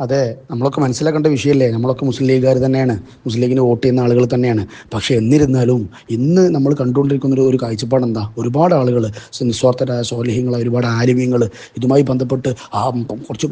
അതെ നമ്മളൊക്കെ മനസ്സിലാക്കേണ്ട വിഷയമല്ലേ നമ്മളൊക്കെ മുസ്ലിം ലീഗുകാർ തന്നെയാണ്. മുസ്ലിം ലീഗിന് വോട്ട് ചെയ്യുന്ന ആളുകൾ തന്നെയാണ്. പക്ഷേ എന്നിരുന്നാലും ഇന്ന് നമ്മൾ കണ്ടുകൊണ്ടിരിക്കുന്ന ഒരു കാഴ്ചപ്പാട് എന്താ ഒരുപാട് ആളുകൾ നിസ്വാർത്ഥരായ സ്വാലിഹ്യങ്ങൾ ഒരുപാട് ആലിമ്യങ്ങൾ ഇതുമായി ബന്ധപ്പെട്ട് ആ കുറച്ച്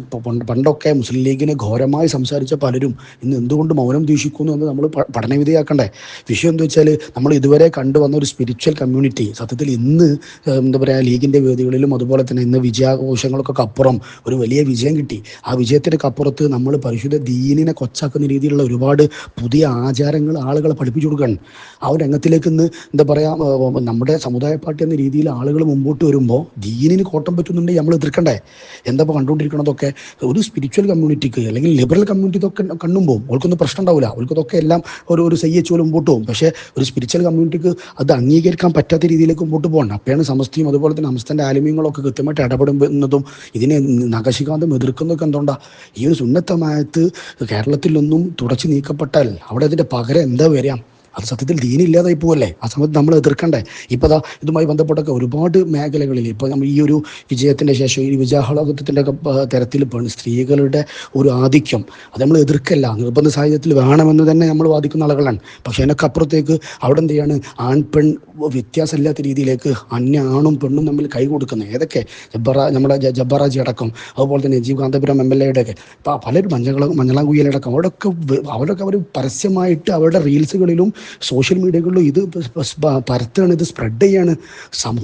പണ്ടൊക്കെ മുസ്ലിം ലീഗിനെ ഘോരമായി സംസാരിച്ച പലരും ഇന്ന് എന്തുകൊണ്ട് മൗനം ദീക്ഷിക്കുന്നു എന്ന് നമ്മൾ പഠനവിധിയാക്കണ്ടേ വിഷയം എന്താ വെച്ചാൽ നമ്മൾ ഇതുവരെ കണ്ടുവന്ന ഒരു സ്പിരിച്വൽ കമ്മ്യൂണിറ്റി സത്യത്തിൽ ഇന്ന് എന്താ പറയുക ലീഗിന്റെ വേദികളിലും അതുപോലെ തന്നെ ഇന്ന് വിജയാഘോഷങ്ങൾക്കൊക്കെ അപ്പുറം ഒരു വലിയ വിജയം കിട്ടി. ആ വിജയത്തിനൊക്കെ അപ്പുറത്ത് നമ്മൾ പരിശുദ്ധ ദീനിനെ കൊച്ചാക്കുന്ന രീതിയിലുള്ള ഒരുപാട് പുതിയ ആചാരങ്ങൾ ആളുകളെ പഠിപ്പിച്ചു കൊടുക്കുകയാണ് ആ ഒരു രംഗത്തിലേക്ക് ഇന്ന് എന്താ പറയുക നമ്മുടെ സമുദായ പാർട്ടി എന്ന രീതിയിൽ ആളുകൾ മുമ്പോട്ട് വരുമ്പോൾ ദീനിന് കോട്ടം പറ്റുന്നുണ്ടെങ്കിൽ നമ്മൾ എതിർക്കണ്ടേ? എന്താ കണ്ടുകൊണ്ടിരിക്കണതൊക്കെ? ഒരു സ്പിരിച്വൽ കമ്മ്യൂണിറ്റിക്ക് അല്ലെങ്കിൽ ലിബറൽ കമ്മ്യൂണിറ്റി ഇതൊക്കെ കണ്ണുമ്പോൾ അവർക്കൊന്നും പ്രശ്നം ഉണ്ടാവില്ല അവർക്കതൊക്കെ എല്ലാം ഒരു ഒരു സയ്യച്ച് പോലെ മുമ്പോട്ട് പോകും. പക്ഷേ ഒരു സ്പിരിച്വൽ കമ്മ്യൂണിറ്റിക്ക് അത് അംഗീകരിക്കാൻ പറ്റാത്ത രീതിയിലേക്ക് മുമ്പോട്ട് പോകണം അപ്പോഴാണ് സമസ്തയും അതുപോലെ തന്നെ സംസ്ഥാന്റെ ആലിമ്യങ്ങളൊക്കെ കൃത്യമായിട്ട് ഇടപെടുന്നതും ഇതിനെ നഖശികാന്തം എതിർക്കുന്നതൊക്കെ എന്തുകൊണ്ടാണ് ഈ ഒരു സുന്നത്തമായത്ത് കേരളത്തിലൊന്നും തുടച്ചു നീക്കപ്പെട്ടാൽ അവിടെ അതിന്റെ പകരം എന്താ വരിക? അത് സത്യത്തിൽ ദീനില്ലാതായി പോവല്ലേ? ആ സമയത്ത് നമ്മൾ എതിർക്കണ്ടേ? ഇപ്പോൾ ദാ ഇതുമായി ബന്ധപ്പെട്ടൊക്കെ ഒരുപാട് മേഖലകളിൽ ഇപ്പോൾ നമ്മൾ ഈ ഒരു വിജയത്തിന്റെ ശേഷം ഈ ഒക്കെ തരത്തിൽ പെണ് സ്ത്രീകളുടെ ഒരു ആധിക്യം അത് നമ്മൾ എതിർക്കല്ല. നിർബന്ധ സാഹചര്യത്തിൽ വേണമെന്ന് തന്നെ നമ്മൾ വാദിക്കുന്ന ആളുകളാണ്. പക്ഷേ അതിനൊക്കെ അപ്പുറത്തേക്ക് അവിടെ എന്ത് ചെയ്യാണ്? ആൺ പെൺ വ്യത്യാസമില്ലാത്ത രീതിയിലേക്ക് അന്യ ആണും പെണ്ണും തമ്മിൽ കൈ കൊടുക്കുന്നത് ഏതൊക്കെ? ജബ്ബറ നമ്മുടെ ജബ്ബറാജി അടക്കം അതുപോലെ തന്നെ നജീബ് കാന്തപുരം എം എൽ എയുടെ ഒക്കെ. പലരും മഞ്ഞള മഞ്ഞളാംകുയ്യലടക്കം അവിടെയൊക്കെ അവരൊക്കെ അവർ പരസ്യമായിട്ട് അവരുടെ റീൽസുകളിലും സോഷ്യൽ മീഡിയകളിലും ഇത് പരത്താണ് ഇത് സ്പ്രെഡ് ചെയ്യാണ്.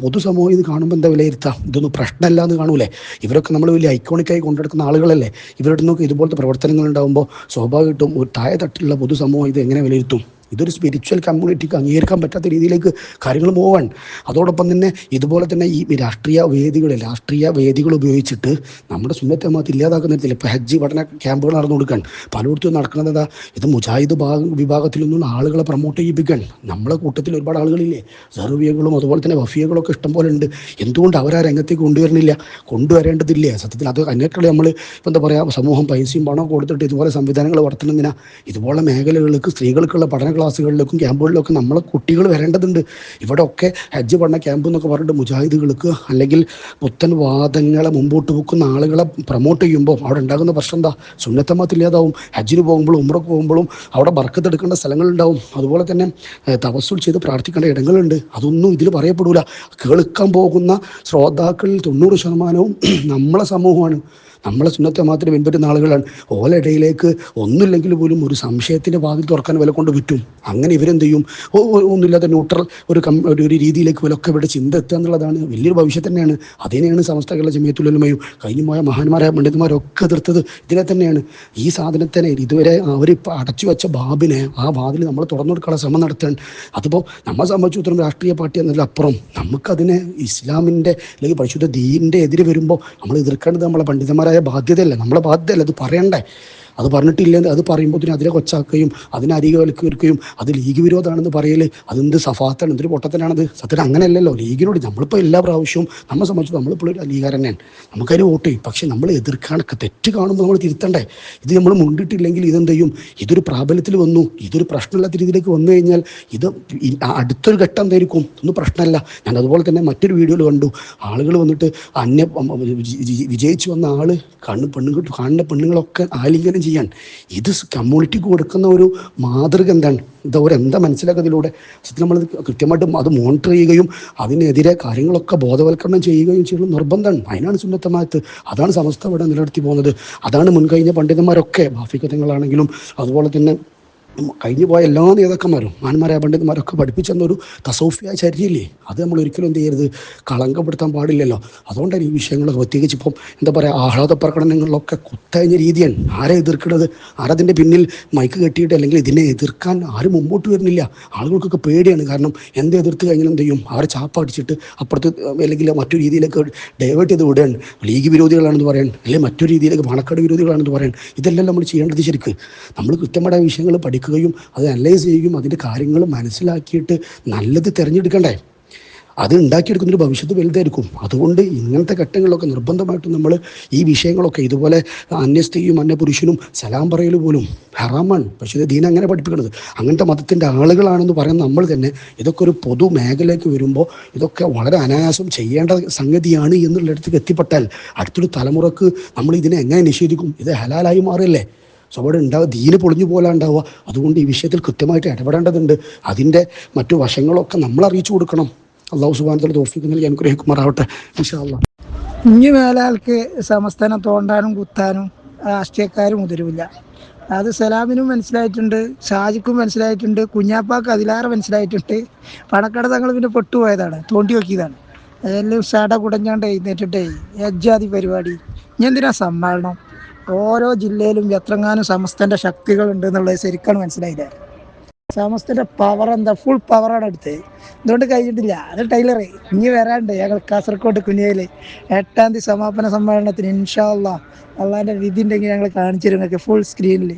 പൊതുസമൂഹം ഇത് കാണുമ്പോൾ എന്താ വിലയിരുത്താം? ഇതൊന്നും പ്രശ്നമല്ല എന്ന് കാണൂലേ? ഇവരൊക്കെ നമ്മൾ വലിയ ഐക്കോണിക്കായി കൊണ്ടെടുക്കുന്ന ആളുകളല്ലേ? ഇവരുടെ നിന്നൊക്കെ ഇതുപോലത്തെ പ്രവർത്തനങ്ങൾ ഉണ്ടാകുമ്പോൾ സ്വാഭാവികമായിട്ടും ഒരു താഴെ തട്ടിലുള്ള പൊതുസമൂഹം ഇത് എങ്ങനെ വിലയിരുത്തും? ഇതൊരു സ്പിരിച്വൽ കമ്മ്യൂണിറ്റിക്ക് അംഗീകരിക്കാൻ പറ്റാത്ത രീതിയിലേക്ക് കാര്യങ്ങൾ പോവാൻ. അതോടൊപ്പം തന്നെ ഇതുപോലെ തന്നെ ഈ രാഷ്ട്രീയ വേദികൾ രാഷ്ട്രീയ വേദികൾ ഉപയോഗിച്ചിട്ട് നമ്മുടെ സുന്നത്തമാത്ത് ഇല്ലാതാക്കുന്ന തരത്തിൽ ഇപ്പോൾ ഹജ്ജ് പഠന ക്യാമ്പുകൾ നടന്നു കൊടുക്കാൻ. പലയിടത്തും നടക്കുന്നത് എന്താ? ഇത് മുജാഹിദ് ഭാഗ വിഭാഗത്തിൽ നിന്നുള്ള ആളുകളെ പ്രൊമോട്ട് ചെയ്യിപ്പിക്കാൻ. നമ്മളെ കൂട്ടത്തിൽ ഒരുപാട് ആളുകളില്ലേ? സർവിയകളും അതുപോലെ തന്നെ വഫിയകളൊക്കെ ഇഷ്ടം പോലെ ഉണ്ട്. എന്തുകൊണ്ട് അവർ ആ രംഗത്തേക്ക് കൊണ്ടുവരുന്നില്ല? കൊണ്ടുവരേണ്ടതില്ലേ. സത്യത്തിൽ അത് അതിനേക്കാൾ നമ്മൾ ഇപ്പം എന്താ പറയുക സമൂഹം പൈസയും പണവും കൊടുത്തിട്ട് ഇതുപോലെ സംവിധാനങ്ങൾ വളർത്തുന്നതിനാ ഇതുപോലെ മേഖലകൾക്ക് സ്ത്രീകൾക്കുള്ള പഠന ക്ലാസ്സുകളിലേക്കും ക്യാമ്പുകളിലൊക്കെ നമ്മളെ കുട്ടികൾ വരേണ്ടതുണ്ട്. ഇവിടെ ഒക്കെ ഹജ്ജ് പഠന ക്യാമ്പ് എന്നൊക്കെ പറഞ്ഞിട്ട് മുജാഹിദുകൾക്ക് അല്ലെങ്കിൽ പുത്തൻ വാദങ്ങളെ മുമ്പോട്ട് വെക്കുന്ന ആളുകളെ പ്രൊമോട്ട് ചെയ്യുമ്പോൾ അവിടെ ഉണ്ടാകുന്ന പ്രശ്നം എന്താ? സുന്നത്തമാത്തില്ലാതാവും ഹജ്ജിന് പോകുമ്പോഴും ഉമ്രക്ക് പോകുമ്പോഴും അവിടെ ബർക്കത്തെടുക്കേണ്ട സ്ഥലങ്ങളുണ്ടാവും. അതുപോലെ തന്നെ ഏഹ്, തവസ്സുൽ ചെയ്ത് പ്രാർത്ഥിക്കേണ്ട ഇടങ്ങളുണ്ട്. അതൊന്നും ഇതിൽ പറയപ്പെടൂല. കേൾക്കാൻ പോകുന്ന ശ്രോതാക്കളിൽ തൊണ്ണൂറ് ശതമാനവും നമ്മളെ സമൂഹമാണ്. നമ്മളെ സുന്നത്തെ മാത്രം പിൻപറ്റുന്ന ആളുകളാണ്. ഓലയിടയിലേക്ക് ഒന്നുമില്ലെങ്കിൽ പോലും ഒരു സംശയത്തിന്റെ വാതിൽ തുറക്കാൻ വില കൊണ്ട് വിറ്റും. അങ്ങനെ ഇവരെന്ത് ചെയ്യും? ഒന്നുമില്ലാത്ത ന്യൂട്രൽ ഒരു കം ഒരു രീതിയിലേക്ക് വിലൊക്കെ ഇവിടെ ചിന്ത എത്തുക എന്നുള്ളതാണ് വലിയൊരു ഭവിഷ്യത്ത് തന്നെയാണ്. അതിനെയാണ് സമസ്തകളുടെ ജമയത്തുലമയും കഴിഞ്ഞു പോയ മഹാന്മാരായ പണ്ഡിതന്മാരൊക്കെ എതിർത്തത്. ഇതിനെ തന്നെയാണ്. ഈ സാധനത്തിനെ ഇതുവരെ അവർ അടച്ചു വെച്ച ബാബിനെ ആ വാതിൽ നമ്മൾ തുറന്നു കൊടുക്കാനുള്ള ശ്രമം നടത്താൻ. അതിപ്പോൾ നമ്മളെ സംബന്ധിച്ചിടത്തോളം രാഷ്ട്രീയ പാർട്ടി എന്നതിലപ്പുറം നമുക്കതിനെ ഇസ്ലാമിന്റെ അല്ലെങ്കിൽ പരിശുദ്ധ ദീനിന്റെ എതിരെ വരുമ്പോൾ നമ്മൾ എതിർക്കേണ്ടത് നമ്മളെ പണ്ഡിതന്മാരായ ബാധ്യതയല്ലേ. നമ്മളെ ബാധ്യതയല്ലേ അത് പറയണ്ടേ? അത് പറഞ്ഞിട്ടില്ലെന്ന് അത് പറയുമ്പോൾ അതിനെ കൊച്ചാക്കുകയും അതിനെ അരികവൽക്കരിക്കുകയും അത് ലീഗ് വിരോധമാണെന്ന് പറയൽ അതെന്ത് സഫാത്താണ് എന്തൊരു പൊട്ടത്തനാണത്? സത്യത്തിൽ അങ്ങനെയല്ലല്ലോ. ലീഗിനോട് നമ്മളിപ്പോൾ എല്ലാ പ്രാവശ്യവും നമ്മളെ സംബന്ധിച്ച് നമ്മളിപ്പോൾ ഒരു ലീഗാരൻ തന്നെയാണ് നമുക്കതിന് വോട്ട് ചെയ്യും. പക്ഷേ നമ്മൾ എതിർക്കാനൊക്കെ തെറ്റ് കാണുമ്പോൾ നമ്മൾ തിരുത്തണ്ടേ? ഇത് നമ്മൾ മുണ്ടിട്ടില്ലെങ്കിൽ ഇതെന്ത് ചെയ്യും? ഇതൊരു പ്രാബല്യത്തിൽ വന്നു ഇതൊരു പ്രശ്നമില്ലാത്ത രീതിയിലേക്ക് വന്നു കഴിഞ്ഞാൽ ഇത് അടുത്തൊരു ഘട്ടം എന്തായിരിക്കും? ഒന്നും പ്രശ്നമല്ല. ഞാൻ അതുപോലെ തന്നെ മറ്റൊരു വീഡിയോയിൽ കണ്ടു. ആളുകൾ വന്നിട്ട് അന്യ വിജയിച്ചു വന്ന ആൾ കണ്ണ് പെണ്ണുങ്ങൾ കാണുന്ന പെണ്ണുങ്ങളൊക്കെ ആലിംഗനം ചെയ്യാൻ. ഇത് കമ്മ്യൂണിറ്റിക്ക് കൊടുക്കുന്ന ഒരു മാതൃക എന്താണ്? ഇത് അവരെന്താ മനസ്സിലാക്കുന്നതിലൂടെ? സത്യം നമ്മൾ കൃത്യമായിട്ട് അത് മോണിറ്റർ ചെയ്യുകയും അതിനെതിരെ കാര്യങ്ങളൊക്കെ ബോധവൽക്കരണം ചെയ്യുകയും ചെയ്യുന്നത് നിർബന്ധമാണ്. അതിനാണ് സുന്നത്തമായത്ത് അതാണ് സമസ്ത ഇവിടെ നിലനിർത്തി പോകുന്നത്. അതാണ് മുൻകഴിഞ്ഞ പണ്ഡിതന്മാരൊക്കെ ബാഫിക്കത്തങ്ങളാണെങ്കിലും അതുപോലെ തന്നെ കഴിഞ്ഞു പോയ എല്ലാ നേതാക്കന്മാരും മാന്മാരായ പണ്ഡിതന്മാരൊക്കെ പഠിപ്പിച്ചെന്നൊരു തസൗഫിയായ ചരിയില്ലേ അത് നമ്മൾ ഒരിക്കലും എന്ത് ചെയ്യരുത് കളങ്കപ്പെടുത്താൻ പാടില്ലല്ലോ. അതുകൊണ്ടാണ് ഈ വിഷയങ്ങൾ പ്രത്യേകിച്ച് ഇപ്പം എന്താ പറയുക ആഹ്ലാദ പ്രകടനങ്ങളിലൊക്കെ കുത്തഴിഞ്ഞ രീതിയാണ് ആരെ എതിർക്കണത് ആരതിന്റെ പിന്നിൽ മൈക്ക് കെട്ടിയിട്ട് അല്ലെങ്കിൽ ഇതിനെ എതിർക്കാൻ ആരും മുമ്പോട്ട് വരുന്നില്ല. ആളുകൾക്കൊക്കെ പേടിയാണ്. കാരണം എന്ത് എതിർത്ത് കഴിഞ്ഞാൽ എന്ത് ചെയ്യും? അവരെ ചാപ്പടിച്ചിട്ട് അപ്പുറത്ത് അല്ലെങ്കിൽ മറ്റു രീതിയിലൊക്കെ ഡൈവേർട്ട് ചെയ്ത് വിടുകയാണ്. ലീഗ് വിരോധികളാണെന്ന് പറയാൻ അല്ലെങ്കിൽ മറ്റു രീതിയിലൊക്കെ പണക്കാട് വിരോധികളാണെന്ന് പറയാൻ ഇതെല്ലാം നമ്മൾ ചെയ്യേണ്ടത് ശരിക്ക്. നമ്മൾ കൃത്യമായ വിഷയങ്ങൾ പഠിക്കുകയും അത് അനലൈസ് ചെയ്യുകയും അതിന്റെ കാര്യങ്ങൾ മനസ്സിലാക്കിയിട്ട് നല്ലത് തിരഞ്ഞെടുക്കണ്ടേ? അത് ഉണ്ടാക്കിയെടുക്കുന്നൊരു ഭവിഷ്യത്ത് വലുതായിരിക്കും. അതുകൊണ്ട് ഇങ്ങനത്തെ ഘട്ടങ്ങളിലൊക്കെ നിർബന്ധമായിട്ടും നമ്മൾ ഈ വിഷയങ്ങളൊക്കെ ഇതുപോലെ അന്യ സ്ത്രീയും അന്യ പുരുഷനും സലാം പറയൽ പോലും ഹറാമാണ്. പക്ഷേ ദീൻ അങ്ങനെ പഠിപ്പിക്കുന്നത് അങ്ങനത്തെ മതത്തിന്റെ ആളുകളാണെന്ന് പറയുന്ന നമ്മൾ തന്നെ ഇതൊക്കെ ഒരു പൊതു മേഖലയ്ക്ക് വരുമ്പോൾ ഇതൊക്കെ വളരെ അനായാസം ചെയ്യേണ്ട സംഗതിയാണ് എന്നുള്ളിടത്തേക്ക് എത്തിപ്പെട്ടാൽ അടുത്തൊരു തലമുറയ്ക്ക് നമ്മൾ ഇതിനെ എങ്ങനെ നിഷേധിക്കും? ഇത് ഹലാലായി മാറില്ലേ സോ അവിടെ ഉണ്ടാവുക ദീന് പൊളിഞ്ഞു പോലെ ഉണ്ടാവുക അതുകൊണ്ട് ഈ വിഷയത്തിൽ കൃത്യമായിട്ട് ഇടപെടേണ്ടതുണ്ട്. അതിന്റെ മറ്റു വശങ്ങളൊക്കെ നമ്മൾ അറിയിച്ചു കൊടുക്കണം അള്ളാഹു സുബാനത്തോട് തോഫിക്ക് നൽകി അനുഗ്രഹിക്കുമാറാവട്ടെ വിശാല ഇനി മേലാൾക്ക് സമസ്തനെ തോണ്ടാനും കുത്താനും രാഷ്ട്രീയക്കാരും മുതിരുമില്ല അത് സലാമിനും മനസ്സിലായിട്ടുണ്ട് ഷാജിക്കും മനസ്സിലായിട്ടുണ്ട് കുഞ്ഞാപ്പാക്ക് അതിലാറെ മനസ്സിലായിട്ടുണ്ട്. പണക്കട തങ്ങൾ പിന്നെ പൊട്ടുപോയതാണ് തോണ്ടി നോക്കിയതാണ്. അതെല്ലാം ഉഷാട കുടഞ്ഞാണ്ട് എഴുന്നേറ്റിട്ടേ യജ്ജാതി പരിപാടി. ഞാൻ എന്തിനാ സമ്മേളനം? ഓരോ ജില്ലയിലും എത്രങ്ങാനും സമസ്തന്റെ ശക്തികൾ ഉണ്ട് എന്നുള്ളത് ശരിക്കാണ് മനസ്സിലായില്ലേ? സമസ്തന്റെ പവർ എന്താ? ഫുൾ പവറാണ് അടുത്ത്. എന്തുകൊണ്ട് കഴിഞ്ഞിട്ടില്ല. അത് ടൈലറെ. ഇനി വരാണ്ട് ഞങ്ങൾ കാസർഗോഡ് കുനിയയിൽ എട്ടാം തീയതി സമാപന സമ്മേളനത്തിന് ഇൻഷാ അള്ളാന്റെ വിധിണ്ടെങ്കിൽ വിധി ഉണ്ടെങ്കിൽ ഞങ്ങൾ കാണിച്ചു ഫുൾ സ്ക്രീനിൽ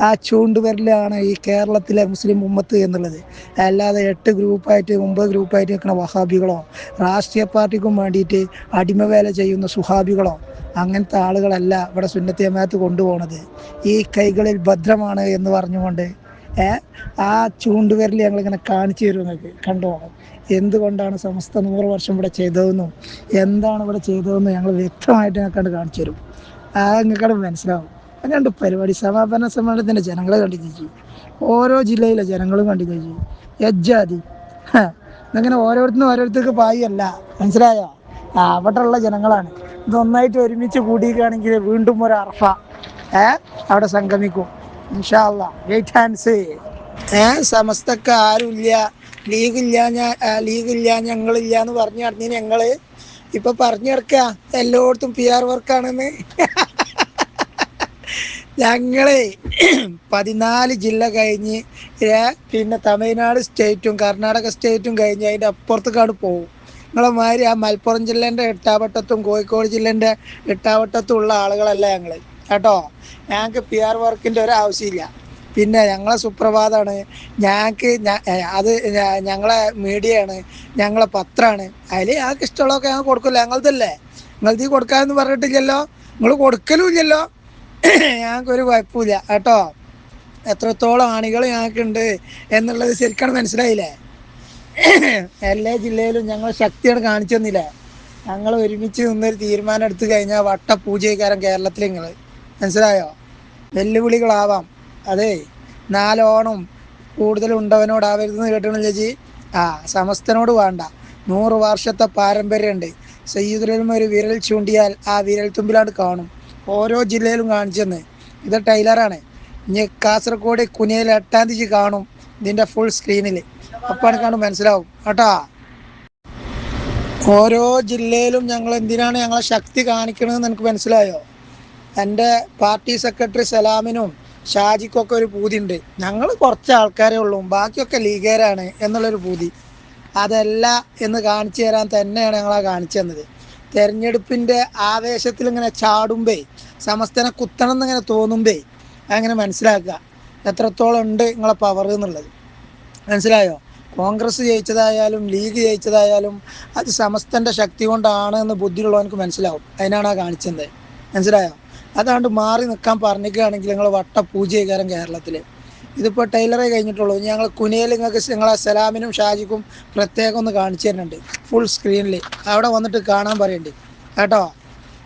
ആ ചൂണ്ടുവരലാണ് ഈ കേരളത്തിലെ മുസ്ലിം ഉമ്മത്ത് എന്നുള്ളത്. അല്ലാതെ എട്ട് ഗ്രൂപ്പായിട്ട് ഒമ്പത് ഗ്രൂപ്പായിട്ട് നിൽക്കുന്ന വഹാബികളോ രാഷ്ട്രീയ പാർട്ടിക്കും വേണ്ടിയിട്ട് അടിമവേല ചെയ്യുന്ന സുഹാബികളോ അങ്ങനത്തെ ആളുകളല്ല ഇവിടെ സുന്നത്തി ജമാഅത്ത് കൊണ്ടുപോകുന്നത് ഈ കൈകളിൽ ഭദ്രമാണ് എന്ന് പറഞ്ഞുകൊണ്ട് ആ ചൂണ്ടുവിരൽ ഞങ്ങൾ ഇങ്ങനെ കാണിച്ചു തരും നിങ്ങൾക്ക് കണ്ടുപോകണം എന്തുകൊണ്ടാണ് സമസ്ത നൂറ് വർഷം ഇവിടെ ചെയ്തതെന്നും എന്താണ് ഇവിടെ ചെയ്തതെന്നും ഞങ്ങൾ വ്യക്തമായിട്ട് ഞങ്ങൾക്കണ്ട് കാണിച്ചു തരും. ആ നിങ്ങൾക്കവിടെ മനസ്സിലാവും. അങ്ങനെയുണ്ട് പരിപാടി. സമാപന സമ്മേളനത്തിന്റെ ജനങ്ങളെ കണ്ടിച്ചു ഓരോ ജില്ലയിലെ ജനങ്ങളും കണ്ടിച്ചു യജ്ജാതി. അങ്ങനെ ഓരോരുത്തരും ഓരോരുത്തർക്ക് പായല്ല. മനസ്സിലായോ? അവിടെയുള്ള ജനങ്ങളാണ്. ഇതൊന്നായിട്ട് ഒരുമിച്ച് കൂടിയിരിക്കുകയാണെങ്കിൽ വീണ്ടും ഒരു അർഫ ഏ അവിടെ സംഗമിക്കും. ഇൻഷാല്ല വെയിറ്റ് ഹാൻഡ്സ് ഏ സമസ്തക്ക് ആരുമില്ല. ലീഗ് ഇല്ല ഞാൻ ലീഗ് ഇല്ല ഞങ്ങളില്ല എന്ന് പറഞ്ഞു നടന്നീ ഞങ്ങൾ. ഇപ്പൊ പറഞ്ഞു കിടക്ക എല്ലായിടത്തും പി ആർ വർക്കാണെന്ന് ഞങ്ങൾ പതിനാല് ജില്ല കഴിഞ്ഞ് പിന്നെ തമിഴ്നാട് സ്റ്റേറ്റും കർണാടക സ്റ്റേറ്റും കഴിഞ്ഞ് അതിന്റെ അപ്പുറത്തേക്കാണ് പോകും. നിങ്ങളെ മാതിരി ആ മലപ്പുറം ജില്ലേന്റെ എട്ടാവട്ടത്തും കോഴിക്കോട് ജില്ലേന്റെ എട്ടാവട്ടത്തും ഉള്ള ആളുകളല്ല ഞങ്ങൾ. കേട്ടോ? ഞങ്ങൾക്ക് പി ആർ വർക്കിന്റെ ഒരു ആവശ്യമില്ല. പിന്നെ ഞങ്ങളെ സുപ്രഭാതമാണ് ഞങ്ങൾക്ക് അത് ഞങ്ങളെ മീഡിയയാണ്. ഞങ്ങളെ പത്രമാണ് അതിൽ ഞങ്ങൾക്ക് ഇഷ്ടമുള്ളതൊക്കെ ഞങ്ങൾ കൊടുക്കില്ല ഞങ്ങളതല്ലേ നിങ്ങളത് കൊടുക്കാമെന്ന് പറഞ്ഞിട്ടില്ലല്ലോ? നിങ്ങൾ കൊടുക്കലും ഇല്ലല്ലോ? ഞങ്ങൾക്കൊരു കുഴപ്പമില്ല. കേട്ടോ? എത്രത്തോളം ആണികൾ ഞങ്ങൾക്കുണ്ട് എന്നുള്ളത് ശരിക്കാണ് മനസ്സിലായില്ലേ? എല്ലാ ജില്ലയിലും ഞങ്ങൾ ശക്തിയാണ് കാണിച്ചു തന്നില്ലേ? ഞങ്ങൾ ഒരുമിച്ച് നിന്നൊരു തീരുമാനം എടുത്തു കഴിഞ്ഞാൽ വട്ട പൂജയ്ക്കാരൻ കേരളത്തിൽ നിങ്ങൾ മനസ്സിലായോ? വെല്ലുവിളികളാവാം. അതെ നാലോണം കൂടുതൽ ഉണ്ടവനോടാവരുതെന്ന് കേട്ടില്ല ചേച്ചി ആ സമസ്തനോട് വേണ്ട. നൂറ് വർഷത്തെ പാരമ്പര്യമുണ്ട്. സയ്യിദുലും ഒരു വിരൽ ചൂണ്ടിയാൽ ആ വിരൽ തുമ്പിലാണ് കാണും. ഓരോ ജില്ലയിലും കാണിച്ചെന്ന്. ഇത് ടൈലറാണ്. ഇനി കാസർഗോഡ് കുനിയിൽ എട്ടാം തീയതി കാണും ഇതിന്റെ ഫുൾ സ്ക്രീനിൽ അപ്പാണ് കാണും മനസ്സിലാവും. കേട്ടാ? ഓരോ ജില്ലയിലും ഞങ്ങൾ എന്തിനാണ് ഞങ്ങളെ ശക്തി കാണിക്കണമെന്ന് എനിക്ക് മനസ്സിലായോ? എന്റെ പാർട്ടി സെക്രട്ടറി സലാമിനും ഷാജിക്കൊക്കെ ഒരു പൂതിയുണ്ട് ഞങ്ങൾ കുറച്ച് ആൾക്കാരേ ഉള്ളൂ. ബാക്കിയൊക്കെ ലീഗേരാണ് എന്നുള്ളൊരു പൂതി. അതല്ല എന്ന് കാണിച്ചു തരാൻ തന്നെയാണ് ഞങ്ങളെ കാണിച്ചു തന്നത് തെരഞ്ഞെടുപ്പിന്റെ ആവേശത്തിൽ ഇങ്ങനെ ചാടുമ്പേ സമസ്തനെ കുത്തണം എന്നിങ്ങനെ തോന്നുമ്പേ അങ്ങനെ മനസ്സിലാക്കുക. എത്രത്തോളം ഉണ്ട് നിങ്ങളെ പവർ എന്നുള്ളത്. മനസ്സിലായോ? കോൺഗ്രസ് ജയിച്ചതായാലും ലീഗ് ജയിച്ചതായാലും അത് സമസ്തന്റെ ശക്തി കൊണ്ടാണ് എന്ന് ബുദ്ധിയുള്ളവനക്ക് മനസ്സിലാവും. അതിനാണ് ആ കാണിച്ചത്. മനസ്സിലായോ? അതാണ്ട് മാറി നിൽക്കാൻ പറഞ്ഞിരിക്കുകയാണെങ്കിൽ നിങ്ങൾ വട്ട പൂജയ്ക്കാരൻ കേരളത്തിൽ ഇതിപ്പോൾ ടൈലറേ കഴിഞ്ഞിട്ടുള്ളൂ. ഞങ്ങൾ കുനിയിൽ നിങ്ങൾക്ക് നിങ്ങളെ സലാമിനും ഷാജിക്കും പ്രത്യേകം ഒന്ന് കാണിച്ചു തരുന്നുണ്ട്. ഫുൾ സ്ക്രീനിൽ അവിടെ വന്നിട്ട് കാണാൻ പറയണ്ട്. കേട്ടോ?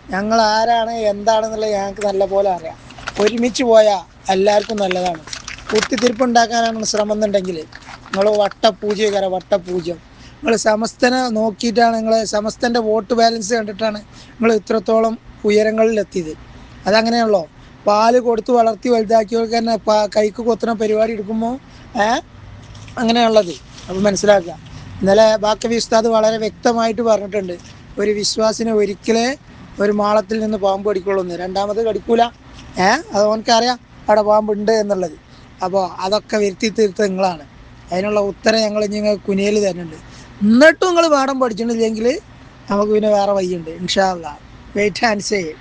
ഞങ്ങൾ ആരാണ് എന്താണെന്നുള്ളത് ഞങ്ങൾക്ക് നല്ല പോലെ അറിയാം. ഒരുമിച്ച് പോയാൽ എല്ലാവർക്കും നല്ലതാണ്. കുത്തിത്തിരിപ്പുണ്ടാക്കാനാണ് ശ്രമം എന്നുണ്ടെങ്കിൽ നിങ്ങൾ വട്ടപൂജകാര വട്ടപൂജ്യം നിങ്ങൾ സമസ്തനെ നോക്കിയിട്ടാണ് നിങ്ങൾ സമസ്തന്റെ വോട്ട് ബാലൻസ് കണ്ടിട്ടാണ് നിങ്ങൾ ഇത്രത്തോളം ഉയരങ്ങളിലെത്തിയത്. അതങ്ങനെയുള്ളോ പാൽ കൊടുത്ത് വളർത്തി വലുതാക്കിയവർക്ക് തന്നെ കൈക്ക് കൊത്തുന്ന പരിപാടി എടുക്കുമ്പോൾ ഏഹ് അങ്ങനെയുള്ളത് അപ്പോൾ മനസ്സിലാക്കുക. ഇന്നലെ ബാക്കി ഉസ്താദ് വളരെ വ്യക്തമായിട്ട് പറഞ്ഞിട്ടുണ്ട്. ഒരു വിശ്വാസിനെ ഒരിക്കലേ ഒരു മാളത്തിൽ നിന്ന് പാമ്പ് കടിക്കുള്ളൂ രണ്ടാമത് കടിക്കൂല. ഏ അത് ഓനക്കറിയാം അവിടെ പാമ്പുണ്ട് എന്നുള്ളത്. അപ്പോൾ അതൊക്കെ വരുത്തി തീർത്ത നിങ്ങളാണ്. അതിനുള്ള ഉത്തരം ഞങ്ങൾ നിങ്ങൾ കുനിയിൽ തരുന്നുണ്ട്. എന്നിട്ടും നിങ്ങൾ പാഠം പഠിച്ചിട്ടില്ലെങ്കിൽ നമുക്ക് പിന്നെ വേറെ വയ്യുണ്ട് ഇൻഷാല്ല വെയിറ്റ് ആൻഡ് സേ